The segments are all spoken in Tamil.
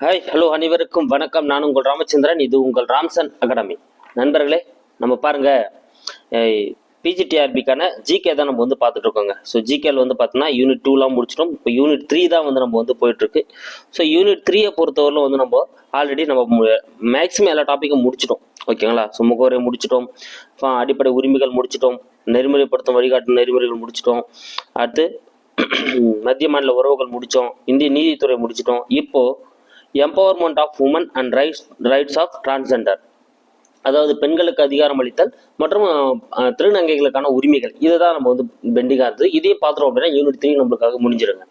ஹாய் ஹலோ அனைவருக்கும் வணக்கம். நான் உங்கள் ராமச்சந்திரன். இது உங்கள் ராம்சன் அகாடமி. நண்பர்களே நம்ம பாருங்க பிஜிடிஆர்பிக்கான ஜிகே தான் நம்ம வந்து பார்த்துட்டு இருக்கோங்க. ஸோ ஜிகேல வந்து பார்த்தோன்னா யூனிட் டூலாம் முடிச்சிட்டோம். இப்போ யூனிட் த்ரீ தான் வந்து நம்ம வந்து போயிட்டுருக்கு. ஸோ யூனிட் த்ரீயை பொறுத்தவரையிலும் வந்து நம்ம ஆல்ரெடி நம்ம மேக்ஸிமம் எல்லா டாப்பிக்கும் முடிச்சிட்டோம். ஓகேங்களா ஸோ முகவரை முடிச்சிட்டோம். அடிப்படை உரிமைகள் முடிச்சிட்டோம். நெறிமுறைப்படுத்தும் வழிகாட்டும் நெறிமுறைகள் முடிச்சிட்டோம். அடுத்து மத்திய மாநில உறவுகள் முடித்தோம் இந்திய நீதித்துறை முடிச்சிட்டோம். இப்போது empowerment of women and rights rights of transgender அதாவது பெண்களுக்கு அதிகாரம் அளித்தல் மற்றும் திருநங்கைகளுக்கான உரிமைகள். இதை தான் நம்ம வந்து பெண்டிங்காக இருந்தது. இதே பார்த்துறோம் அப்படின்னா யூனிட் த்ரீ நம்மளுக்காக முடிஞ்சிருங்க.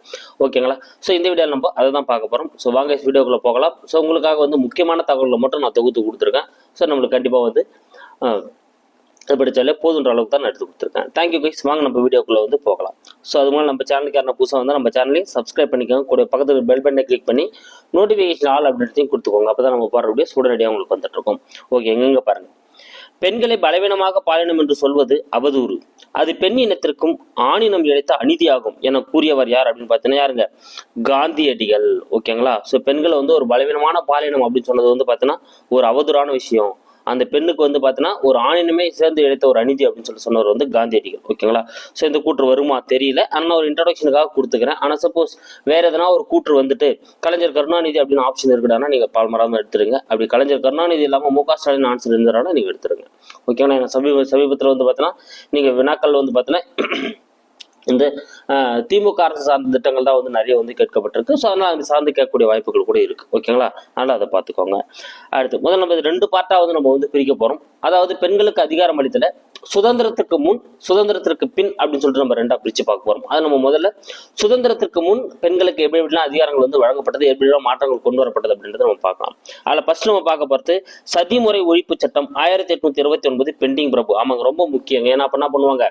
ஓகேங்களா ஸோ இந்த வீடியோவில் நம்ம அதை தான் பார்க்க போகிறோம் ஸோ வாங்க வீடியோக்குள்ளே போகலாம். ஸோ உங்களுக்காக வந்து முக்கியமான தகவல்களை மட்டும் நான் தொகுத்து கொடுத்துருக்கேன். ஸோ நம்மளுக்கு கண்டிப்பாக வந்து அஹ், படித்தாலே போதுன்ற அளவுக்கு தான் நான் எடுத்து கொடுத்துருக்கேன். தேங்க்யூ கைஸ் வாங்க நம்ம வீடியோக்குள்ளே வந்து போகலாம். ஸோ அது மூலம் நம்ம சேனலுக்கு யாரும் புதுசாக வந்து நம்ம சேனலையும் சப்ஸ்கிரைப் பண்ணிக்கோங்க. கூட பக்கத்தில் பெல் பட்டனை கிளிக் பண்ணி நோட்டிஃபிகேஷன் ஆல் அப்படின்றதையும் கொடுத்துக்கோங்க. அப்போ தான் நம்ம போகிற வீடியோ உடனடியாக உங்களுக்கு வந்துட்டுருக்கோம் ஓகே எங்கெங்க பாருங்கள் பெண்களை பலவீனமாக பாலினம் என்று சொல்வது அவதூறு. அது பெண் இனத்திற்கும் ஆணினம் இழைத்த அநீதியாகும் என கூறியவர் யார் அப்படின்னு பார்த்தீங்கன்னா யாருங்க? காந்தியடிகள். ஓகேங்களா ஸோ பெண்களை வந்து ஒரு பலவீனமான பாலினம் அப்படின்னு சொன்னது வந்து பார்த்தீங்கன்னா ஒரு அவதூறான விஷயம். அந்த பெண்ணுக்கு வந்து பார்த்தீங்கன்னா ஒரு ஆணினுமே சேர்ந்து எடுத்த ஒரு அநீதி அப்படின்னு சொல்லி சொன்னவர் வந்து காந்தியடிகள் ஓகேங்களா? ஸோ இந்த கூற்று வருமா? தெரியல. ஆனால் ஒரு இன்ட்ரடக்ஷனுக்காக கொடுத்துக்கிறேன். ஆனால் சப்போஸ் வேறு எதனா ஒரு கூற்று வந்துட்டு கலைஞர் கருணாநிதி அப்படின்னு ஆப்ஷன் இருக்குடானா நீங்கள் பால்மராமல் எடுத்துருங்க. அப்படி கலைஞர் கருணாநிதி இல்லாமல் மு க ஸ்டாலின் ஆன்சர் இருந்தாலும் நீங்கள் எடுத்துருங்க. ஓகேங்களா? எனக்கு சமீப சமீபத்தில் வந்து பார்த்தீங்கன்னா நீங்கள் வினாக்கள் வந்து பார்த்தீங்கன்னா இந்த திமுக அரசு சார்ந்த திட்டங்கள் தான் வந்து நிறைய வந்து கேட்கப்பட்டிருக்கு. ஸோ அதனால் அது சார்ந்து கேட்கக்கூடிய வாய்ப்புகள் கூட இருக்குது ஓகேங்களா அதனால் அதை பார்த்துக்கோங்க. அடுத்து முதல்ல நம்ம இது ரெண்டு பார்ட்டாக வந்து நம்ம வந்து பிரிக்க போகிறோம் அதாவது பெண்களுக்கு அதிகாரம் அளித்தல சுதந்திரத்துக்கு முன் சுதந்திரத்திற்கு பின் அப்படின்னு சொல்லிட்டு நம்ம ரெண்டா பிரிச்சு பார்க்க போறோம். அது நம்ம முதல்ல சுதந்திரத்திற்கு முன் பெண்களுக்கு எப்படி எப்படிலாம் அதிகாரங்கள் வந்து வழங்கப்பட்டது எப்படி எப்படிலாம் மாற்றங்கள் கொண்டு வரப்பட்டது அப்படின்றத நம்ம பார்க்கலாம். அதில் ஃபர்ஸ்ட் நம்ம பார்க்க போகிறது சதிமுறை ஒழிப்பு சட்டம் ஆயிரத்தி எட்நூத்தி இருபத்தி ஒன்பது பெண்டிங் பிரபு. ஆமாங்க ரொம்ப முக்கியம் ஏன்னா அப்ப என்ன பண்ணுவாங்க?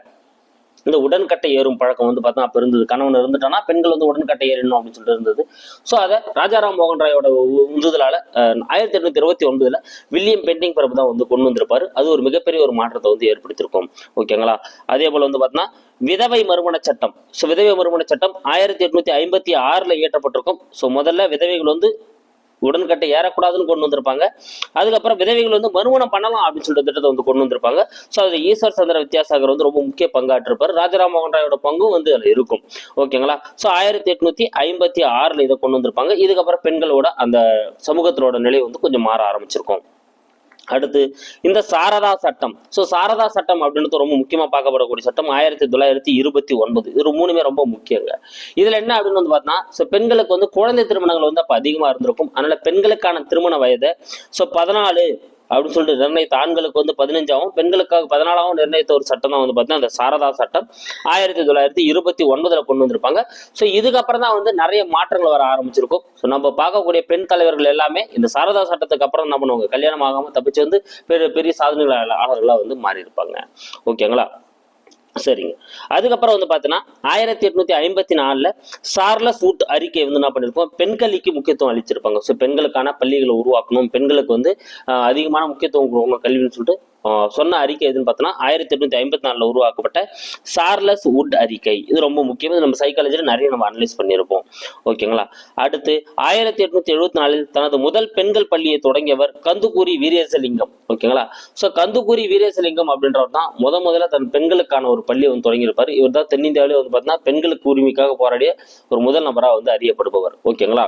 இந்த உடன்கட்டை ஏறும் பழக்கம் வந்து பார்த்தா அப்போ இருந்தது. கணவன் இருந்துட்டானா பெண்கள் வந்து உடன்கட்டை ஏறணும் அப்படின்னு சொல்லிட்டு இருந்தது. ஸோ அதை ராஜாராம் மோகன் ராயோட உந்துதலால் ஆயிரத்தி எண்ணூற்றி இருபத்தி ஒன்பதுல வில்லியம் பெண்டிங் பரப்பு தான் வந்து கொண்டு வந்திருப்பாரு. அது ஒரு மிகப்பெரிய ஒரு மாற்றத்தை வந்து ஏற்படுத்தியிருக்கும். ஓகேங்களா? அதே போல வந்து பார்த்தீங்கன்னா விதவை மறுமண சட்டம். ஸோ விதவை மறுமண சட்டம் ஆயிரத்தி எட்நூத்தி ஐம்பத்தி ஆறுல இயற்றப்பட்டிருக்கும். ஸோ முதல்ல விதவைகள் வந்து உடன்கட்டை ஏறக்கூடாதுன்னு கொண்டு வந்திருப்பாங்க. அதுக்கப்புறம் விதவைகள் வந்து மறுமணம் பண்ணலாம் அப்படின்னு சொல்லிட்டு திட்டத்தை வந்து கொண்டு வந்திருப்பாங்க. ஸோ அது ஈஸ்வர் சந்திர வித்யாசாகர் வந்து ரொம்ப முக்கிய பங்காற்றிருப்பார். ராஜராம் மோகன் ராயோட பங்கும் வந்து அதில் இருக்கும். ஓகேங்களா ஸோ ஆயிரத்தி எட்நூத்தி ஐம்பத்தி ஆறில் இதை கொண்டு வந்திருப்பாங்க. இதுக்கப்புறம் பெண்களோட அந்த சமூகத்திலோட நிலை வந்து கொஞ்சம் மாற ஆரம்பிச்சிருக்கும். அடுத்து இந்த சாரதா சட்டம். ஸோ சாரதா சட்டம் அப்படின்றது ரொம்ப முக்கியமா பார்க்கப்படக்கூடிய சட்டம் ஆயிரத்தி தொள்ளாயிரத்தி இருபத்தி ஒன்பது. இது மூணுமே ரொம்ப முக்கியங்க இதுல என்ன அப்படின்னு வந்து பார்த்தோம்னா ஸோ பெண்களுக்கு வந்து குழந்தை திருமணங்கள் வந்து அப்போ அதிகமா இருந்திருக்கும். அதனால பெண்களுக்கான திருமண வயதை ஸோ பதினாலு அப்படின்னு சொல்லிட்டு நிர்ணயித்த ஆண்களுக்கு வந்து பதினஞ்சாவும் பெண்களுக்காக பதினாலாவும் நிர்ணயித்த ஒரு சட்டம் தான் வந்து பார்த்தீங்கன்னா அந்த சாரதா சட்டம். ஆயிரத்தி தொள்ளாயிரத்தி இருபத்தி ஒன்பதுல கொண்டு வந்திருப்பாங்க. ஸோ இதுக்கப்புறம் தான் வந்து நிறைய மாற்றங்கள் வர ஆரம்பிச்சிருக்கும். ஸோ நம்ம பார்க்கக்கூடிய பெண் தலைவர்கள் எல்லாமே இந்த சாரதா சட்டத்துக்கு அப்புறம் என்ன பண்ணுவாங்க? கல்யாணம் ஆகாமல் தப்பிச்சு வந்து பெரிய பெரிய சாதனைகளாளர்களாக வந்து மாறி இருப்பாங்க ஓகேங்களா? சரிங்க. அதுக்கப்புறம் வந்து பார்த்தீங்கன்னா ஆயிரத்தி எட்நூத்தி ஐம்பத்தி நாலில் சார்லஸ் வூட் அறிக்கை வந்து என்ன பண்ணியிருப்போம் பெண்கல்விக்கு முக்கியத்துவம் அளிச்சிருப்பாங்க. ஸோ பெண்களுக்கான பள்ளிகளை உருவாக்கணும். பெண்களுக்கு வந்து அதிகமான முக்கியத்துவம் கொடுக்கணும் கல்வின்னு சொல்லிட்டு சொன்ன அறிக்கை எதுன்னு பார்த்தோன்னா ஆயிரத்தி எட்நூத்தி ஐம்பத்தி நாலில் உருவாக்கப்பட்ட சார்லஸ் வுட் அறிக்கை. இது ரொம்ப முக்கியம். நம்ம சைக்காலஜியில் நிறைய நம்ம அனலைஸ் பண்ணியிருப்போம். ஓகேங்களா அடுத்து ஆயிரத்தி எட்நூத்தி எழுபத்தி நாலில் தனது முதல் பெண்கள் பள்ளியை தொடங்கியவர் கந்துக்கூரி வீரேசலிங்கம். ஓகேங்களா ஸோ கந்துக்கூரி வீரேசலிங்கம் அப்படின்றவர் தான் முத முதல்ல தன் பெண்களுக்கான ஒரு பள்ளியை வந்து தொடங்கியிருப்பார். இவர் தான் தென்னிந்தியாவிலே வந்து பார்த்தீங்கன்னா பெண்களுக்கு உரிமைக்காக போராடிய ஒரு முதல் நபராக வந்து அறியப்படுபவர். ஓகேங்களா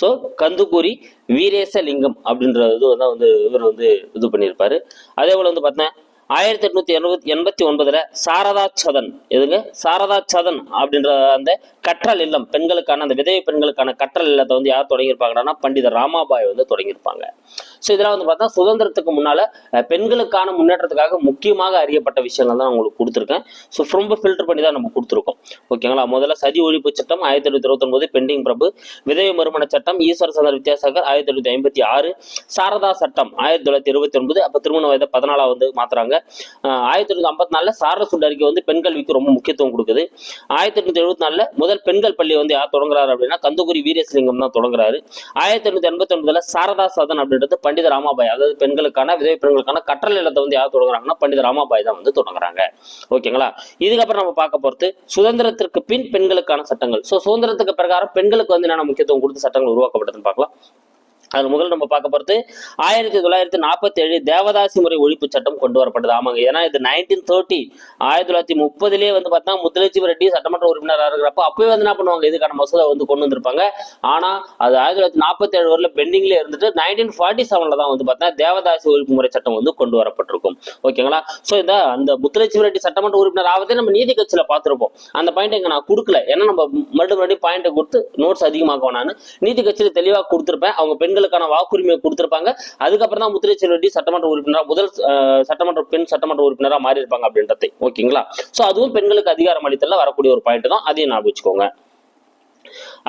ஸோ கந்துக்கூரி வீரேசலிங்கம் அப்படின்ற இது தான் வந்து இவர் வந்து இது பண்ணியிருப்பாரு. அதே போல் வந்து பார்த்தீங்கன்னா ஆயிரத்தி எட்நூத்தி எண்பத்தி எண்பத்தி ஒன்பதுல சாரதா சதன் எதுங்க? சாரதா சதன் அப்படின்ற அந்த கற்றல் இல்லம் பெண்களுக்கான அந்த விதவை பெண்களுக்கான கற்றல் இல்லத்தை வந்து யார் தொடங்கியிருப்பாங்கன்னா பண்டிதர் ராமாபாய் வந்து தொடங்கியிருப்பாங்க. ஸோ இதெல்லாம் வந்து பார்த்தா சுதந்திரத்துக்கு முன்னால பெண்களுக்கான முன்னேற்றத்துக்காக முக்கியமாக அறியப்பட்ட விஷயங்கள் தான் உங்களுக்கு கொடுத்துருக்கேன். ஸோ ரொம்ப ஃபில்டர் பண்ணி தான் நம்ம கொடுத்துருக்கோம். ஓகேங்களா முதல்ல சதி ஒழிப்பு சட்டம் ஆயிரத்தி தொள்ளாயிரத்தி இருபத்தொன்பது பெண்டிங் பிரபு விதவை மறுமண சட்டம் ஈஸ்வர சந்திர வித்யாசாகர் ஆயிரத்தி தொள்ளாயிரத்தி ஐம்பத்தி ஆறு சாரதா சட்டம் ஆயிரத்தி தொள்ளாயிரத்தி இருபத்தி ஒன்பது அப்போ திருமண வயதை பதினாலாம் வந்து மாத்துறாங்க. பாருங்க ஆயிரத்தி எட்நூத்தி ஐம்பத்தி நாலுல சாரசுண்ட அறிக்கை வந்து பெண் கல்விக்கு ரொம்ப முக்கியத்துவம் கொடுக்குது. ஆயிரத்தி எட்நூத்தி எழுபத்தி நாலுல முதல் பெண்கள் பள்ளி வந்து யார் தொடங்குறாரு அப்படின்னா கந்தகுரி வீரசிலிங்கம் தான் தொடங்குறாரு. ஆயிரத்தி எட்நூத்தி எண்பத்தி ஒன்பதுல சாரதா சதன் அப்படின்றது பண்டித ராமாபாய் அதாவது பெண்களுக்கான விதவை பெண்களுக்கான கற்றல் இல்லத்தை வந்து யார் தொடங்குறாங்கன்னா பண்டித ராமாபாய் தான் வந்து தொடங்குறாங்க. ஓகேங்களா? இதுக்கப்புறம் நம்ம பார்க்க போறது சுதந்திரத்திற்கு பின் பெண்களுக்கான சட்டங்கள். ஸோ சுதந்திரத்துக்கு பிரகாரம் பெண்களுக்கு வந்து என்னென்ன முக்கியத்துவம் கொடுத்து சட்டங்கள் உருவாக்கப்பட்டதுன்னு பார்க்கலாம். அது முதல் நம்ம பார்க்க போகிறது ஆயிரத்தி தொள்ளாயிரத்தி நாற்பத்தி ஏழு தேவதாசி முறை ஒழிப்பு சட்டம் கொண்டு வரப்பட்டது. ஆமாங்க. ஏன்னா இது நைன்டீன் தேர்ட்டி ஆயிரத்தி தொள்ளாயிரத்தி முப்பதுலேயே வந்து பார்த்தா முத்துலட்சுமி ரெட்டி சட்டமன்ற உறுப்பினராக இருக்கிறப்ப அப்பவே வந்து என்ன பண்ணுவாங்க? இதுக்கான மசோதா வந்து கொண்டு வந்திருப்பாங்க. ஆனால் அது ஆயிரத்தி தொள்ளாயிரத்தி நாற்பத்தி ஏழு வரல பெண்டிங்லேயே இருந்துட்டு நைன்டீன் ஃபார்ட்டி செவனில் தான் வந்து பார்த்தா தேவதாசி ஒழிப்பு முறை சட்டம் வந்து கொண்டு வரப்பட்டிருக்கும். ஓகேங்களா? ஸோ இந்த அந்த முத்துலட்சுமி ரெட்டி சட்டமன்ற உறுப்பினர் ஆவதே நம்ம நீதி கட்சியில் பார்த்துருப்போம். அந்த பாயிண்ட் இங்க நான் கொடுக்கல. ஏன்னா நம்ம மறுபடியும் மறுபடியும் பாயிண்ட்டை கொடுத்து நோட்ஸ் அதிகமாக வேணான்னு நீதி கட்சியில் தெளிவாக கொடுத்துருப்பேன். அவங்க பெண்கள் பெண்களுக்கான வாக்குரிமையை கொடுத்துருப்பாங்க. அதுக்கப்புறம் தான் முத்துலட்சுமி சட்டமன்ற உறுப்பினராக முதல் சட்டமன்ற பெண் சட்டமன்ற உறுப்பினராக மாறி இருப்பாங்க அப்படின்றதை. ஓகேங்களா? ஸோ அதுவும் பெண்களுக்கு அதிகாரம் அளித்தல வரக்கூடிய ஒரு பாயிண்ட் தான். அதையும் ஞாபகம் வச்சுக்கோங்க.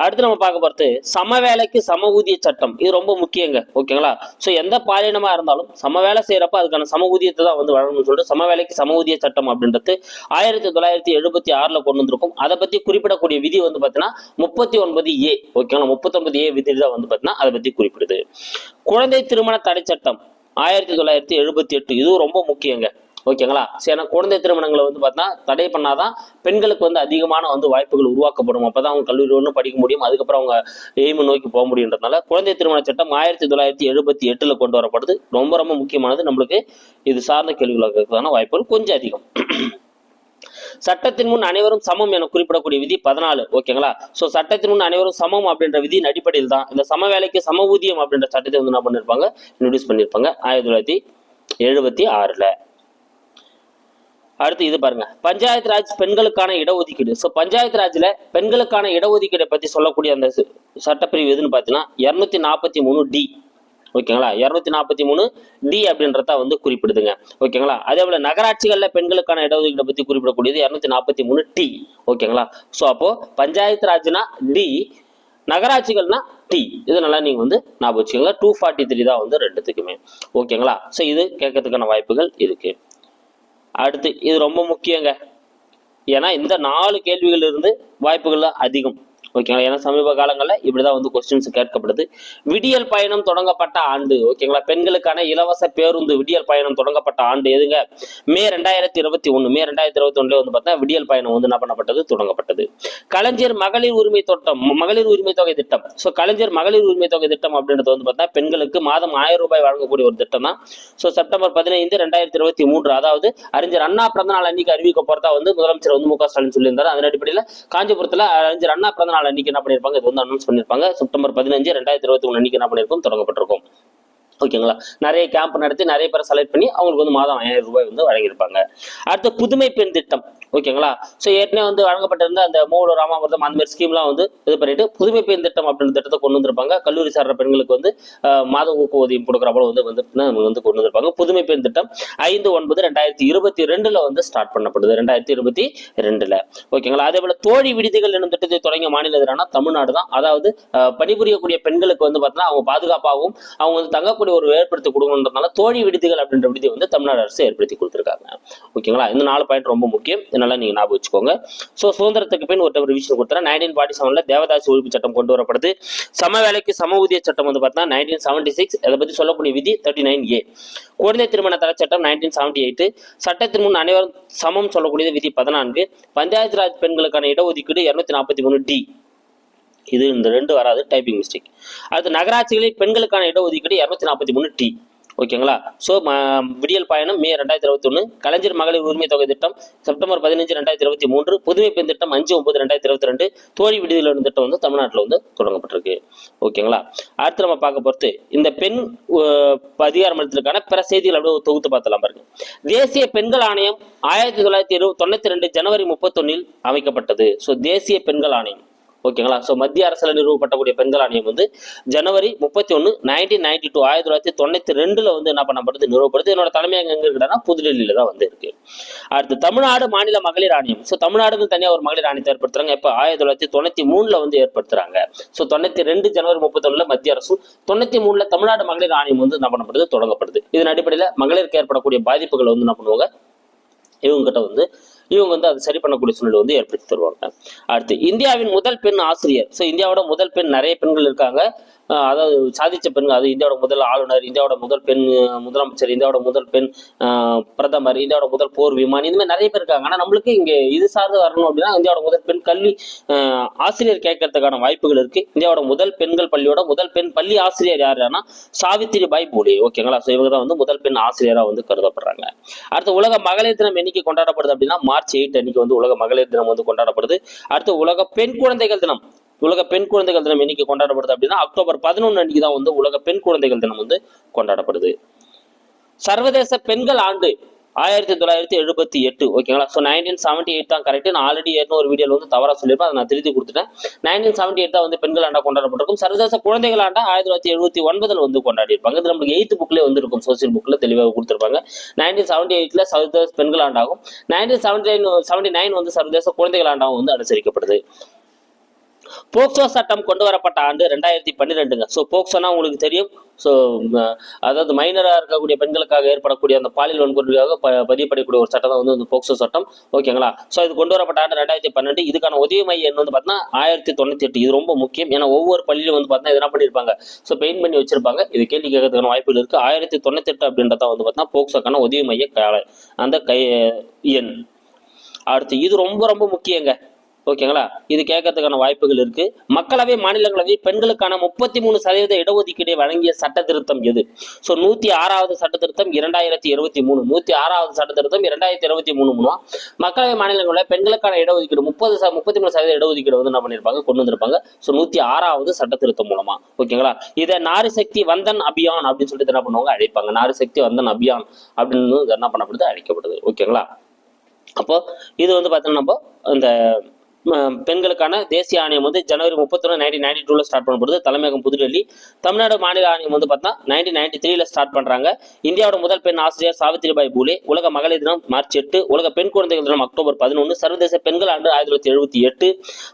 அடுத்து நம்ம பார்க்க போறது சம வேலைக்கு சம ஊதிய சட்டம். இது ரொம்ப முக்கியங்க ஓகேங்களா ஸோ எந்த பாலினமா இருந்தாலும் சம வேலை செய்யறப்ப அதுக்கான சம ஊதியத்தை தான் வந்து வழங்கணும்னு சொல்லிட்டு சம வேலைக்கு சம ஊதிய சட்டம் அப்படின்றது ஆயிரத்தி தொள்ளாயிரத்தி எழுபத்தி ஆறுல கொண்டு வந்திருக்கும். அதை பத்தி குறிப்பிடக்கூடிய விதி வந்து பார்த்தீங்கன்னா முப்பத்தி ஒன்பது ஏ ஓகேங்களா முப்பத்தொன்பது ஏ விதி தான் வந்து பார்த்தீங்கன்னா அதை பத்தி குறிப்பிடுது. குழந்தை திருமண தடை சட்டம் ஆயிரத்தி தொள்ளாயிரத்தி எழுபத்தி எட்டு. இதுவும் ரொம்ப முக்கியங்க. ஓகேங்களா? ஏன்னா குழந்தை திருமணங்களை வந்து பார்த்தா தடை பண்ணாதான் பெண்களுக்கு வந்து அதிகமான வந்து வாய்ப்புகள் உருவாக்கப்படும். அப்பதான் அவங்க கல்லூரி ஒன்றும் படிக்க முடியும். அதுக்கப்புறம் அவங்க எய்மு நோக்கி போக முடியுன்றதுனால குழந்தை திருமண சட்டம் ஆயிரத்தி தொள்ளாயிரத்தி எழுபத்தி எட்டுல கொண்டு வரப்படுது. ரொம்ப ரொம்ப முக்கியமானது. நம்மளுக்கு இது சார்ந்த கேள்விகளுக்கான வாய்ப்புகள் கொஞ்சம் அதிகம். சட்டத்தின் முன் அனைவரும் சமம் என குறிப்பிடக்கூடிய விதி பதினாலு ஓகேங்களா? சோ சட்டத்தின் முன் அனைவரும் சமம் அப்படின்ற விதியின் அடிப்படையில் தான். இந்த சம வேலைக்கு சம ஊதியம் அப்படின்ற சட்டத்தை வந்து என்ன பண்ணிருப்பாங்க? இன்ட்ரடியூஸ் பண்ணிருப்பாங்க. ஆயிரத்தி தொள்ளாயிரத்தி எழுபத்தி ஆறுல. அடுத்து இது பாருங்க. பஞ்சாயத்து ராஜ் பெண்களுக்கான இடஒதுக்கீடு. ஸோ பஞ்சாயத்து ராஜ்ல பெண்களுக்கான இடஒதுக்கீடை பத்தி சொல்லக்கூடிய அந்த சட்டப்பிரிவு எதுன்னு பார்த்தீங்கன்னா இரநூத்தி நாற்பத்தி மூணு டி. ஓகேங்களா? இரநூத்தி நாற்பத்தி மூணு டி அப்படின்றத வந்து குறிப்பிடுதுங்க. ஓகேங்களா? அதே போல நகராட்சிகளில் பெண்களுக்கான இடஒதுக்கீடை பத்தி குறிப்பிடக்கூடியது இரநூத்தி நாற்பத்தி மூணு டி. ஓகேங்களா? ஸோ அப்போ பஞ்சாயத்து ராஜ்னா டி நகராட்சிகள்னா டி. இதனால நீங்கள் நீங்க வந்து ஞாபகம் வச்சுக்கோங்க. டூ ஃபார்ட்டி த்ரீ தான் வந்து ரெண்டுத்துக்குமே. ஓகேங்களா? ஸோ இது கேட்கறதுக்கான வாய்ப்புகள் இருக்கு. அடுத்து இது ரொம்ப முக்கியங்க. ஏன்னா இந்த நாலு கேள்விகள் இருந்து வாய்ப்புகள் அதிகம். ஓகேங்களா? ஏன்னா சமீப காலங்களில் இப்படிதான் வந்து கொஸ்டின்ஸ் கேட்கப்படுது. விடியல் பயணம் தொடங்கப்பட்ட ஆண்டு ஓகேங்களா? பெண்களுக்கான இலவச பேருந்து விடியல் பயணம் தொடங்கப்பட்ட ஆண்டு எதுங்க? மே ரெண்டாயிரத்தி இருபத்தி ஒன்று மே ரெண்டாயிரத்தி இருபத்தி ஒன்றுல வந்து பார்த்தா விடியல் பயணம் வந்து என்ன பண்ணப்பட்டது? தொடங்கப்பட்டது. கலைஞர் மகளிர் உரிமை தோட்டம் மகளிர் உரிமை தொகை திட்டம். ஸோ கலைஞர் மகளிர் உரிமை தொகை திட்டம் அப்படின்றது வந்து பார்த்தா பெண்களுக்கு மாதம் ஆயிரம் ரூபாய் வழங்கக்கூடிய ஒரு திட்டம் தான் ஸோ செப்டம்பர் பதினைந்து ரெண்டாயிரத்தி இருபத்தி மூன்று அதாவது அறிஞர் அண்ணா பிறந்த நாள் அன்னைக்கு அறிவிக்க போறதா வந்து முதலமைச்சர் வந்து மு க ஸ்டாலின் சொல்லியிருந்தார். அதன் அடிப்படையில் காஞ்சிபுரத்தில் அறிஞர் அண்ணா பிறந்த நாள் அன்னைக்கு என்ன பண்ணியிருப்பாங்க இது வந்து அனௌன்ஸ் பண்ணியிருப்பாங்க செப்டம்பர் பதினஞ்சு ரெண்டாயிரத்தி இருபத்தி ஒன்று அன்னைக்கு என்ன பண்ணியிருக்கும் தொடங்கப்பட்டிருக்கும். ஓகேங்களா நிறைய கேம்ப் நடத்தி நிறைய பேரை செலக்ட் பண்ணி அவங்களுக்கு வந்து மாதம் ஆயிரம் ரூபாய் வந்து வழங்கியிருப்பாங்க. அடுத்த புதுமை பெண் திட்டம். ஓகேங்களா ஸோ ஏற்கனவே வந்து வழங்கப்பட்டிருந்த அந்த மூணு ராமாமிர்தம் அந்த மாதிரி ஸ்கீம்லாம் வந்து இது பண்ணிட்டு புதுமை பெண் திட்டம் அப்படின்ற திட்டத்தை கொண்டு வந்திருப்பாங்க. கல்லூரி சார்ற பெண்களுக்கு வந்து மாத ஊக்க ஊதியம் கொடுக்குற போல வந்து வந்து வந்து கொண்டு வந்திருப்பாங்க. புதுமை பெண் திட்டம் ஐந்து ஒன்பது ரெண்டாயிரத்தி இருபத்தி ரெண்டுல வந்து ஸ்டார்ட் பண்ணப்படுது. ரெண்டாயிரத்தி இருபத்தி ரெண்டுல. ஓகேங்களா அதே போல தோழி விடுதிகள் என்னும் திட்டத்தை தொடங்கிய மாநில எதிரான தமிழ்நாடு தான். அதாவது பணிபுரியக்கூடிய பெண்களுக்கு வந்து பார்த்தீங்கன்னா அவங்க பாதுகாப்பாகவும் அவங்க வந்து தங்கக்கூடிய ஒரு ஏற்படுத்தி கொடுக்கணுன்றதுனால தோழி விடுதிகள் அப்படின்ற விடுதி வந்து தமிழ்நாடு அரசு ஏற்படுத்தி கொடுத்துருக்காங்க. ஓகேங்களா இந்த நாலு பாயிண்ட் ரொம்ப முக்கியம். இதனால நீங்க ஞாபகம் வச்சுக்கோங்க. ஸோ சுதந்திரத்துக்கு பின் ஒரு ரிவிஷன் கொடுத்தா நைன்டீன் ஃபார்ட்டி செவன்ல தேவதாசி ஒழிப்பு சட்டம் கொண்டு வரப்படுது. சம வேலைக்கு சம ஊதிய சட்டம் வந்து பார்த்தீங்கன்னா நைன்டீன் செவன்டி சிக்ஸ் அதை பத்தி சொல்லக்கூடிய விதி தேர்ட்டி நைன் ஏ குழந்தை திருமண தர சட்டம் நைன்டீன் செவன்டி எயிட் சட்டத்தின் முன் அனைவரும் சமம் சொல்லக்கூடியது விதி பதினான்கு. பஞ்சாயத்து ராஜ் பெண்களுக்கான இடஒதுக்கீடு இருநூத்தி நாற்பத்தி மூணு டி இது இந்த ரெண்டு வராது டைப்பிங் மிஸ்டேக் அடுத்து நகராட்சிகளில் பெண்களுக்கான இடஒதுக்கீடு இரநூத்தி நாற்பத்தி மூணு டி ஓகேங்களா? ஸோ விடியல் பயணம் மே ரெண்டாயிரத்தி இருபத்தி ஒன்று கலைஞர் மகளிர் உரிமை தொகை திட்டம் செப்டம்பர் பதினஞ்சு ரெண்டாயிரத்தி இருபத்தி மூன்று புதுமை பெண் திட்டம் அஞ்சு ஒன்பது ரெண்டாயிரத்தி இருபத்தி ரெண்டு தோழி விடுதலை திட்டம் வந்து தமிழ்நாட்டில் வந்து தொடங்கப்பட்டிருக்கு. ஓகேங்களா? அடுத்து நம்ம பார்க்க பொறுத்து இந்த பெண் அஹ், அதிகாரமளித்தலுக்கான பிற செய்திகள் அப்படியே ஒரு தொகுத்து பார்த்தலாம் பாருங்க. தேசிய பெண்கள் ஆணையம் ஆயிரத்தி தொள்ளாயிரத்தி இரு தொண்ணூத்தி ரெண்டு ஜனவரி முப்பத்தொன்னில் அமைக்கப்பட்டது. ஸோ தேசிய பெண்கள் ஆணையம். ஓகேங்களா? ஸோ மத்திய அரசுல நிறுவப்பட்டக்கூடிய பெண்கள் ஆணையம் வந்து ஜனவரி முப்பத்தி ஒன்று நைன்டீன் நைன்டி டூ ஆயிரத்தி தொள்ளாயிரத்தி தொண்ணூத்தி ரெண்டுல வந்து என்ன பண்ணப்படுது? நிறுவப்படுது. என்னோட தலைமையகம் எங்கே இருக்குன்னா புதுடெல்லியில் தான் வந்து இருக்கு. அடுத்து தமிழ்நாடு மாநில மகளிர் ஆணையம். ஸோ தமிழ்நாடுக்கு தனியாக ஒரு மகளிர் ஆணையத்தை ஏற்படுத்துறாங்க. இப்போ ஆயிரத்தி தொள்ளாயிரத்தி தொண்ணூத்தி மூணுல வந்து ஏற்படுத்துறாங்க. ஸோ தொண்ணூத்தி ரெண்டு ஜனவரி முப்பத்தொன்னில் மத்திய அரசும் தொண்ணூத்தி மூணுல தமிழ்நாடு மகளிர் ஆணையம் வந்து என்ன பண்ணப்படுது? தொடங்கப்படுது. இதன் அடிப்படையில் மகளிருக்கு ஏற்படக்கூடிய பாதிப்புகளை வந்து என்ன பண்ணுவாங்க? இவங்ககிட்ட வந்து இவங்க வந்து அதை சரி பண்ணக்கூடிய சூழ்நிலை வந்து ஏற்படுத்தி தருவாங்க. அடுத்து இந்தியாவின் முதல் பெண் ஆசிரியர். ஸோ இந்தியாவோட முதல் பெண் நிறைய பெண்கள் இருக்காங்க. அதாவது சாதிச்ச பெண்கள் அது இந்தியாவோட முதல் ஆளுநர் இந்தியாவோட முதல் பெண் முதலமைச்சர் இந்தியாவோட முதல் பெண் பிரதமர் இந்தியாவோட முதல் போர் விமானி இந்த மாதிரி நிறைய பேர் இருக்காங்க. ஆனால் நம்மளுக்கு இங்கே இது சார்ந்து வரணும் அப்படின்னா இந்தியாவோட முதல் பெண் கல்வி ஆசிரியர் கேட்கறதுக்கான வாய்ப்புகள் இருக்கு. இந்தியாவோட முதல் பெண்கள் பள்ளியோட முதல் பெண் பள்ளி ஆசிரியர் யாருன்னா சாவித்திரி பாய் பூலே. ஓகேங்களா? ஸோ இவங்க தான் வந்து முதல் பெண் ஆசிரியராக வந்து கருதப்படுறாங்க. அடுத்து உலக மகளிர் தினம் என்னைக்கு கொண்டாடப்படுது அப்படின்னா மார்ச் எயிட் அன்னைக்கு வந்து உலக மகளிர் தினம் வந்து கொண்டாடப்படுது. அடுத்து உலக பெண் குழந்தைகள் தினம். உலக பெண் குழந்தைகள் தினம் என்னைக்கு கொண்டாடப்படுது அப்படின்னா அக்டோபர் பதினொன்று அன்னைக்கு தான் வந்து உலக பெண் குழந்தைகள் தினம் வந்து கொண்டாடப்படுது. சர்வதேச பெண்கள் ஆண்டு ஆயிரத்தி தொள்ளாயிரத்தி எழுபத்தி எட்டு ஓகேங்களா ஸோ நைன்டீன் செவன்டி எயிட் தான் கரெக்ட் நான் ஆல்ரெடி ஏற்கனவே ஒரு வீடியோவில் வந்து தவறாக சொல்லியிருப்பேன். அதை நான் திருத்தி கொடுத்துட்டேன். நைன்டீன் செவன்டி எயிட் தான் வந்து பெண்கள் ஆண்டா கொண்டாடப்பட்டிருக்கும். சர்வதேச குழந்தைகள் ஆண்டா ஆயிரத்தி தொள்ளாயிரத்தி எழுபத்தி ஒன்பதில் வந்து கொண்டாடிருப்பாங்க இது நம்மளுக்கு எயித்து புக்லேயே வந்து இருக்கும் சோசியல் புக்கில் தெளிவாக கொடுத்துருப்பாங்க. நைன்டீன் செவன்டி எயிட்டில் சர்வதேச பெண்கள் ஆண்டாகும். Nineteen seventy nine seventy nine வந்து சர்வதேச குழந்தைகள் ஆண்டாகவும் வந்து அனுசரிக்கப்படுது போக்சோ சட்டம் கொண்டு வரப்பட்ட ஆண்டு ரெண்டாயிரத்தி பன்னிரெண்டுங்க. ஸோ போக்சோனா உங்களுக்கு தெரியும். ஸோ அதாவது மைனராக இருக்கக்கூடிய பெண்களுக்காக ஏற்படக்கூடிய அந்த பாலியல் வன்கொடுமைக்காக ப பதியப்படக்கூடிய ஒரு சட்டம் தான் வந்து இந்த போக்சோ சட்டம். ஓகேங்களா ஸோ இது கொண்டு வரப்பட்ட ஆண்டு ரெண்டாயிரத்தி பன்னெண்டு. இதுக்கான உதவி மையம் எண் வந்து பார்த்தீங்கன்னா ஆயிரத்தி தொண்ணூற்றி எட்டு. இது ரொம்ப முக்கியம். ஏன்னா ஒவ்வொரு பள்ளியிலும் வந்து பார்த்தீங்கன்னா இதெல்லாம் பண்ணியிருப்பாங்க. ஸோ பெயிண்ட் பண்ணி வச்சிருப்பாங்க. இது கேள்வி கேட்கறதுக்கான வாய்ப்புகள் இருக்குது ஆயிரத்தி தொண்ணூற்றி எட்டு அப்படின்றத வந்து பார்த்தீங்கன்னா போக்சோக்கான உதவி மைய கால அந்த கை எண். அடுத்து இது ரொம்ப ரொம்ப முக்கியங்க. ஓகேங்களா? இது கேட்கறதுக்கான வாய்ப்புகள் இருக்கு. மக்களவை மாநிலங்களவை பெண்களுக்கான முப்பத்தி மூணு சதவீத இடஒதுக்கீடை வழங்கிய சட்ட திருத்தம் எது? ஸோ நூத்தி ஆறாவது சட்ட திருத்தம் இரண்டாயிரத்தி இருபத்தி மூணு நூத்தி ஆறாவது சட்ட திருத்தம் இரண்டாயிரத்தி இருபத்தி மூணு மூலம் மக்களவை மாநிலங்களில் பெண்களுக்கான இடஒதுக்கீடு முப்பது முப்பத்தி மூணு சதவீத இடஒதுக்கீடு வந்து என்ன பண்ணியிருப்பாங்க கொண்டு வந்திருப்பாங்க. ஸோ நூத்தி ஆறாவது சட்ட திருத்தம் மூலமா. ஓகேங்களா? இதை நாரிசக்தி வந்தன் அபியான் அப்படின்னு சொல்லிட்டு என்ன பண்ணுவாங்க? அழைப்பாங்க. நாரிசக்தி வந்தன் அபியான் அப்படின்னு இது என்ன பண்ணப்படுது? அழைக்கப்படுது. ஓகேங்களா? அப்போ இது வந்து பார்த்தீங்கன்னா நம்ம இந்த பெண்களுக்கான தேசிய ஆணையம் வந்து ஜனவரி முப்பத்தொன்று நைன்டீன் நைன்டி டூவில் ஸ்டார்ட் பண்ணப்படுது. தலைமையகம் புதுடெல்லி. தமிழ்நாடு மாநில ஆணையம் வந்து பார்த்தா நைன்டீன் நைன்டி த்ரீல ஸ்டார்ட் பண்ணுறாங்க இந்தியாவோட முதல் பெண் ஆசிரியர் சாவித்திரிபாய் பூலே உலக மகளிர் தினம் மார்ச் எட்டு உலக பெண் குழந்தைகள் தினம் அக்டோபர் பதினொன்று சர்வதேச பெண்கள் ஆண்டு ஆயிரத்தி தொள்ளாயிரத்தி எழுபத்தி எட்டு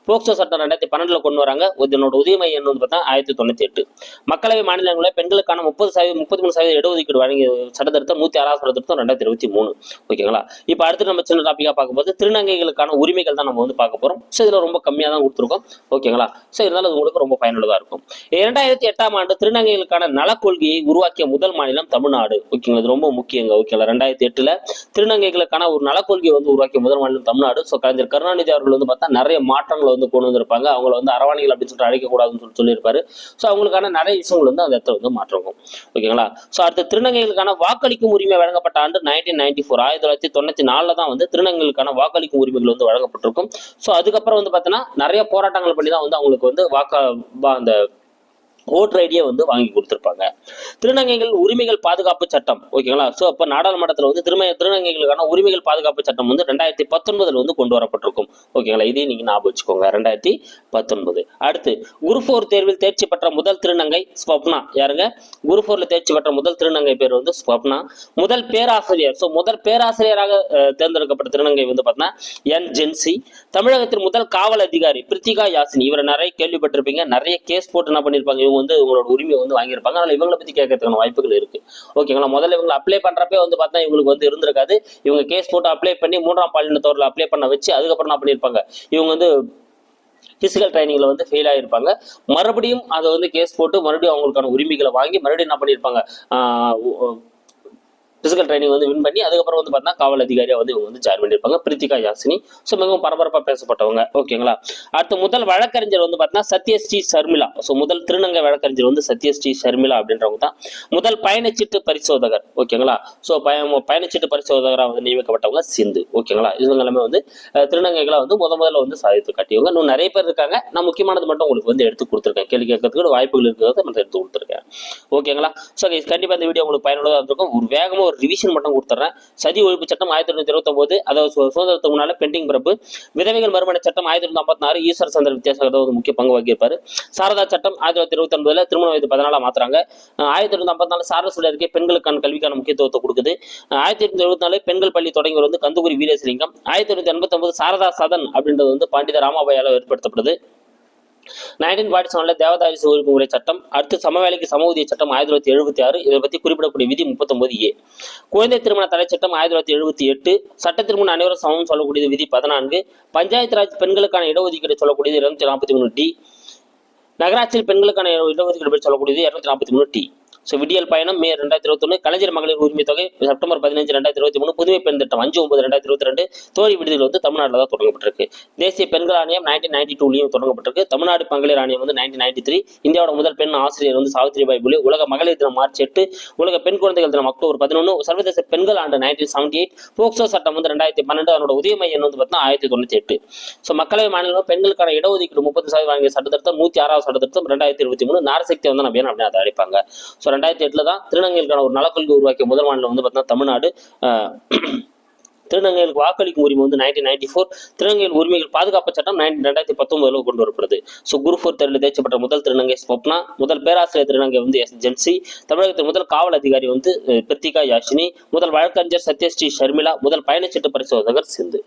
போக்சோ சட்டம் ரெண்டாயிரத்தி பன்னெண்டில் கொண்டு வராங்க. இதனோட உதவி மையம் வந்து பார்த்தா ஆயிரத்தி தொண்ணூற்றி எட்டு. மக்களவை மாநிலங்களில் பெண்களுக்கான முப்பது சதவீதம் முப்பத்தி மூணு சதவீத இடஒதுக்கீடு வழங்கிய சட்டத்திருத்தம் நூற்றி ஆறாவது சட்டத்திருத்தம் ரெண்டாயிரத்தி இருபத்தி மூணு. ஓகேங்களா? இப்போ அடுத்து நம்ம சின்ன டாப்பிக்காக பார்க்கும்போது திருநங்கைகளுக்கான உரிமைகள் தான் நம்ம வந்து பார்க்க போகிறோம் ஸோ இதில் ரொம்ப கம்மியாக தான் கொடுத்துருக்கோம். ஓகேங்களா ஸோ இருந்தாலும் அது உங்களுக்கு ரொம்ப பயனுள்ளதாக இருக்கும். இரண்டாயிரத்தி எட்டாம் ஆண்டு திருநங்கைகளுக்கான நலக்கொள்கையை உருவாக்கிய முதல் மாநிலம் தமிழ்நாடு. ஓகேங்களா இது ரொம்ப முக்கியங்க. ஓகேங்களா ரெண்டாயிரத்தி எட்டுல திருநங்கைகளுக்கான ஒரு நலக்கொள்கையை வந்து உருவாக்கிய முதல் மாநிலம் தமிழ்நாடு. ஸோ கலைஞர் கருணாநிதி அவர்கள் வந்து பார்த்தா நிறைய மாற்றங்களை வந்து கொண்டு வந்திருப்பாங்க. அவங்கள வந்து அரவாணிகள் அப்படின்னு சொல்லிட்டு அழைக்கக்கூடாதுன்னு சொல்லி சொல்லியிருப்பாரு. ஸோ அவங்களுக்கான நிறைய விஷயங்கள் வந்து அந்த இடத்துல வந்து மாற்றம் ஓகேங்களா ஸோ அடுத்து திருநங்கைகளுக்கான வாக்களிக்கும் உரிமை வழங்கப்பட்ட ஆண்டு நைன்டீன் நைன்டி ஃபோர் ஆயிரத்தி தொள்ளாயிரத்தி தொண்ணூற்றி நாலில் தான் வந்து திருநங்கைகளுக்கான வாக்களிக்கும் உரிமைகள் வந்து வழங்கப்பட்டிருக்கும். ஸோ அதுக்கப்புறம் வந்து பார்த்தீங்கன்னா நிறைய போராட்டங்கள் பண்ணி தான் வந்து அவங்களுக்கு வந்து வாக்கா அந்த ஓட்டர் ஐடியை வந்து வாங்கி கொடுத்துருப்பாங்க. திருநங்கைகள் உரிமைகள் பாதுகாப்பு சட்டம் ஓகேங்களா? ஸோ அப்போ நாடாளுமன்றத்தில் வந்து திரும திருநங்கைகளுக்கான உரிமைகள் பாதுகாப்பு சட்டம் வந்து ரெண்டாயிரத்தி பத்தொன்பதில் வந்து கொண்டு வரப்பட்டிருக்கும். ஓகேங்களா? இதையும் நீங்கள் ஞாபகம் வச்சுக்கோங்க. ரெண்டாயிரத்தி பத்தொன்பது. அடுத்து குரு ஃபோர் தேர்வில் தேர்ச்சி பெற்ற முதல் திருநங்கை ஸ்வப்னா. யாருங்க? குருஃபோரில் தேர்ச்சி பெற்ற முதல் திருநங்கை பேர் வந்து ஸ்வப்னா. முதல் பேராசிரியர் ஸோ முதல் பேராசிரியராக தேர்ந்தெடுக்கப்பட்ட திருநங்கை வந்து பார்த்தீங்கன்னா என். ஜென்சி. தமிழகத்தின் முதல் காவல் அதிகாரி பிரித்திகா யாசினி. இவரை நிறைய கேள்விப்பட்டிருப்பீங்க. நிறைய கேஸ் போட்டு என்ன பண்ணியிருப்பாங்க இவங்க வந்து இவங்களோட உரிமையை வந்து வாங்கியிருப்பாங்க. அதனால் இவங்களை பற்றி கேட்கறதுக்கான வாய்ப்புகள் இருக்குது ஓகேங்களா முதல்ல இவங்களை அப்ளை பண்ணுறப்பே வந்து பார்த்தா இவங்களுக்கு வந்து இருந்திருக்காது. இவங்க கேஸ் போட்டு அப்ளை பண்ணி மூன்றாம் பாலினத்தோரில் அப்ளை பண்ண வச்சு அதுக்கப்புறம் என்ன பண்ணியிருப்பாங்க? இவங்க வந்து பிசிக்கல் ட்ரைனிங்ல வந்து ஃபெயில் ஆயிருப்பாங்க. மறுபடியும் அதை வந்து கேஸ் போட்டு மறுபடியும் அவங்களுக்கான உரிமைகளை வாங்கி மறுபடியும் என்ன பண்ணியிருப்பாங்க? பிசிக்கல் ட்ரைனிங் வந்து வின் பண்ணி அதுக்கப்புறம் வந்து பார்த்தீங்கன்னா காவல் அதிகாரியா வந்து இவங்க வந்து ஜாயின் பண்ணியிருப்பாங்க பிரித்திகா யாசினி. ஸோ மிகவும் பரபரப்பாக பேசப்பட்டவங்க. ஓகேங்களா அடுத்து முதல் வழக்கறிஞர் வந்து பார்த்தீங்கன்னா சத்யஸ்ரீ சர்மிளா. ஸோ முதல் திருநங்கை வழக்கறிஞர் வந்து சத்யஸ்ரீ சர்மிளா அப்படின்றவங்க தான். முதல் பயணச்சீட்டு பரிசோதகர். ஓகேங்களா ஸோ பய பயணச்சீட்டு பரிசோதகராக வந்து நியமிக்கப்பட்டவங்க சிந்து. ஓகேங்களா இவங்க எல்லாமே வந்து திருநங்கைகளை வந்து முத முதல்ல வந்து சாதித்து காட்டியவங்க. இன்னும் நிறைய பேர் இருக்காங்க. நான் முக்கியமானது மட்டும் உங்களுக்கு வந்து எடுத்து கொடுத்துருக்கேன். கேள்வி கேட்கறதுக்கு வாய்ப்புகள் இருக்கிறத நான் எடுத்து கொடுத்துருக்கேன். ஓகேங்களா ஸோ கண்டிப்பாக இந்த வீடியோ உங்களுக்கு பயனுள்ளதாக இருந்திருக்கும். ஒரு வேகமாக ஒரு ரிவிஷன் மட்டும் கொடுத்துட்றேன் சதி ஒழிப்பு சட்டம் ஆயிரத்தி தொள்ளாயிரத்தி இருபத்தொம்போது அதாவது சுதந்திரத்துக்கு முன்னால பெண்டிங் பிறப்பு. விதவைகள் மறுமண சட்டம் ஆயிரத்தி தொள்ளாயிரத்தி ஐம்பத்தி ஆறு ஈஸ்வர சந்திர வித்யாசாகர் ஒரு முக்கிய பங்கு வகிப்பார் சாரதா சட்டம் ஆயிரத்தி தொள்ளாயிரத்தி இருபத்தி ஒன்பதுல திருமண வயது பதினாலா மாத்துறாங்க. ஆயிரத்தி தொள்ளாயிரத்தி ஐம்பத்தி நாலு சாரத சுழல் இருக்கே. பெண்களுக்கான கல்விக்கான முக்கியத்துவத்தை கொடுக்குது. ஆயிரத்தி தொள்ளாயிரத்தி எழுபத்தி நாலு பெண்கள் பள்ளி தொடங்கியவர் வந்து கந்தகுரி வீரேசலிங்கம். ஆயிரத்தி தொள்ளாயிரத்தி எண்பத்தி ஒன்பது சாரதா சதன் அப்படின்றது வந்து பண்டித ராமாபாயால ஏற்படுத்தப்படுது. நைன்டீன் ஃபார்ட்டி செவனில் தேவதாசி உரிமை முறை சட்டம். அடுத்து சமவேலைக்கு சம ஊதிய சட்டம் ஆயிரத்தி தொள்ளாயிரத்தி எழுபத்தி ஆறு. இதை பற்றி குறிப்பிடக்கூடிய விதி முப்பத்தொன்பது ஏ. குழந்தை திருமண தடை சட்டம் ஆயிரத்தி தொள்ளாயிரத்தி எழுபத்தி எட்டு. சட்ட திருமண அனைவரும் சமம் சொல்லக்கூடியது விதி பதினான்கு. பஞ்சாயத்து ராஜ் பெண்களுக்கான இடஒதுக்கீடு சொல்லக்கூடியது இருநூத்தி நாற்பத்தி மூணு டி. நகராட்சியில் பெண்களுக்கான இட- இடஒதுக்கீடு பற்றி சொல்லக்கூடியது இருநூத்தி நாற்பத்தி மூணு டி. ஸோ விடியல் பயணம் மே ரெண்டாயிரத்தி இருபத்தொன்று கலைஞர் மகளிர் உரிமை தொகை செப்டம்பர் பதினஞ்சு ரெண்டாயிரத்தி இருபத்தி மூணு. புதுமை பெண் திட்டம் அஞ்சு ஒன்பது ரெண்டாயிரத்தி இருபத்தி ரெண்டு. தோழி விடுதல் வந்து தமிழ்நாட்டில் தான் தொடங்கப்பட்டிருக்கு. தேசிய பெண்கள் ஆணையம் நைன்டீன் நைன்டி டூலையும் தொடங்கப்பட்டிருக்கு. தமிழ்நாடு பங்களிர் ஆணையம் வந்து நைன்டீன் நைன்டி த்ரீ இந்தியாவோட முதல் பெண் ஆசிரியர் வந்து சாவித்ரிபாய் புலே உலக மகளிர் தினம் மார்ச் எட்டு உலக பெண் குழந்தைகள் தினம் அக்டோபர் பதினொன்று சர்வதேச பெண்கள் ஆண்டு நைன்டீன் செவன்டி எயிட் போக்சோ சட்டம் வந்து ரெண்டாயிரத்தி பன்னெண்டு. அதனோட உதய மையம் வந்து பார்த்தீங்கன்னா ஆயிரத்தி தொண்ணூற்றி எட்டு. ஸோ மக்களவை மாநிலம் பெண்களுக்கான இடஒதுக்கீடு முப்பது சதவீதம் வாங்கிய சட்டத்திருத்தம் நூற்றி ஆறாவது சட்டத்திருத்தம் ரெண்டாயிரத்தி இருபத்தி மூணு. நாரசக்தி வந்து நம்பியான் அப்படின்னு அதை அழைப்பாங்க. ஸோ ரெண்டாயிரத்தி எட்டில் தான் திருநங்கைகளுக்கான ஒரு நலக்கொள்கை உருவாக்கிய முதல் மாநிலம் வந்து பார்த்தீங்கன்னா தமிழ்நாடு. திருநங்கைகளுக்கு வாக்களிக்கும் உரிமை வந்து நைன்டீன் நைன்டி ஃபோர் திருநங்கைகள் உரிமைகள் பாதுகாப்பு சட்டம் நைன்டீன் ரெண்டாயிரத்தி பத்தொன்பதுல கொண்டு வரப்படுது. ஸோ குரு ஃபோர் தேர்வில் தேர்ச்சப்பட்ட முதல் திருநங்கை ஸ்வப்னா முதல் பேராசிரியர் திருநங்கை வந்து எஸ். ஜென்சி தமிழகத்தின் முதல் காவல் அதிகாரி வந்து பிரித்திகா யாஷினி முதல் வழக்கறிஞர் சத்யஸ்ரீ ஷர்மிளா முதல் பயணச்சீட்டு பரிசோதகர் சிந்து.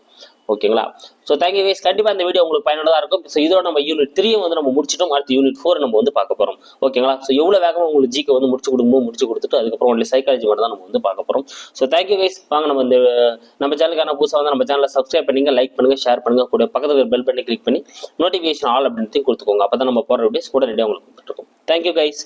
ஓகேங்களா? ஸோ தேங்க்யூ வைஸ் கண்டிப்பாக இந்த வீடியோ உங்களுக்கு பயனுள்ளதாக இருக்கும். ஸோ இதோட நம்ம யூனிட் த்ரீயும் வந்து நம்ம முடிச்சிட்டோம். அடுத்து யூனிட் ஃபோர் நம்ம வந்து பார்க்க போகிறோம் ஓகேங்களா? ஸோ எவ்வளோ வேகமாக உங்களுக்கு ஜிக்கு வந்து முடிச்சு கொடுக்குமோ முடிச்சு கொடுத்துட்டு அதுக்கப்புறம் ஒன்லி சைக்காலஜி மட்டும் தான் நம்ம வந்து பார்க்க போகிறோம் ஸோ தேங்க்யூ வைஸ் வாங்க நம்ம இந்த நம்ம சேனலுக்கான புதுசாக வந்து நம்ம சேனலை சப்ஸ்கிரைப் பண்ணுங்க லைக் பண்ணுங்க ஷேர் பண்ணுங்க. கூட பக்கத்தில் பெல் பண்ணி கிளிக் பண்ணி நோட்டிஃபிகேஷன் ஆல் அப்படின்ட்டு கொடுத்துக்கோங்க. அப்போ தான் நம்ம போகிற வீடியோஸ் கூட ரெடியாக உங்களுக்கு கொடுத்துருக்கோம் தேங்க்யூ கைஸ்